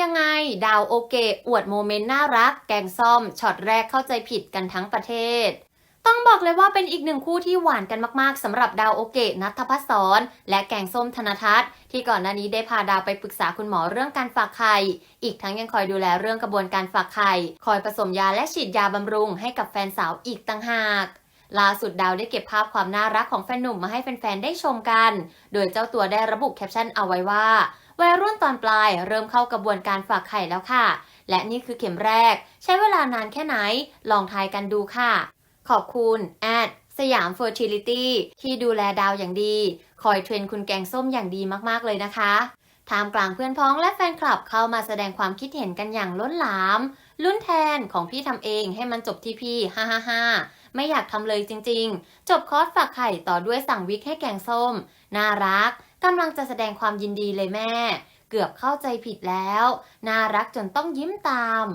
ยังไง ดาวโอเกะอวดโมเมนต์น่ารัก แกงส้มช็อตแรกเข้าใจผิดกันทั้งประเทศ ต้องบอกเลยว่าเป็นอีกหนึ่งคู่ที่หวานกันมากๆสำหรับดาวโอเกะนัทพัฒสรและแกงส้มธนทัศน์ที่ก่อนหน้านี้ได้พาดาวไปปรึกษาคุณหมอเรื่องการฝากไข่ อีกทั้งยังคอยดูแลเรื่องกระบวนการฝากไข่ คอยผสมยาและฉีดยาบำรุงให้กับแฟนสาวอีกต่างหากล่าสุดดาวได้เก็บภาพความน่ารักของแฟนหนุ่มมาให้แฟนๆ ได้ชมกัน โดยเจ้าตัวได้ระบุแคปชั่นเอาไว้ว่า วัยรุ่นตอนปลายเริ่มเข้ากระบวนการฝากไข่แล้วค่ะ และนี่คือเข็มแรก ใช้เวลานานแค่ไหน ลองทายกันดูค่ะ ขอบคุณแอดสยามเฟอร์ทิลิตี้ที่ดูแลดาวอย่างดี คอยเทรนคุณแกงส้มอย่างดีมากๆเลยนะคะท่ามกลางเพื่อนพ้องและแฟนคลับเข้ามาแสดงความคิดเห็นกันอย่างล้นหลาม ลุ้นแทนของพี่ทำเองให้มันจบที่พี่ ฮ่าฮ่าฮ่าไม่อยากทำเลยจริง ๆ จบคอร์สฝากไข่ต่อด้วยสั่งวิกให้แกงส้ม น่ารัก กำลังจะแสดงความยินดีเลยแม่ เกือบเข้าใจผิดแล้ว น่ารักจนต้องยิ้มตาม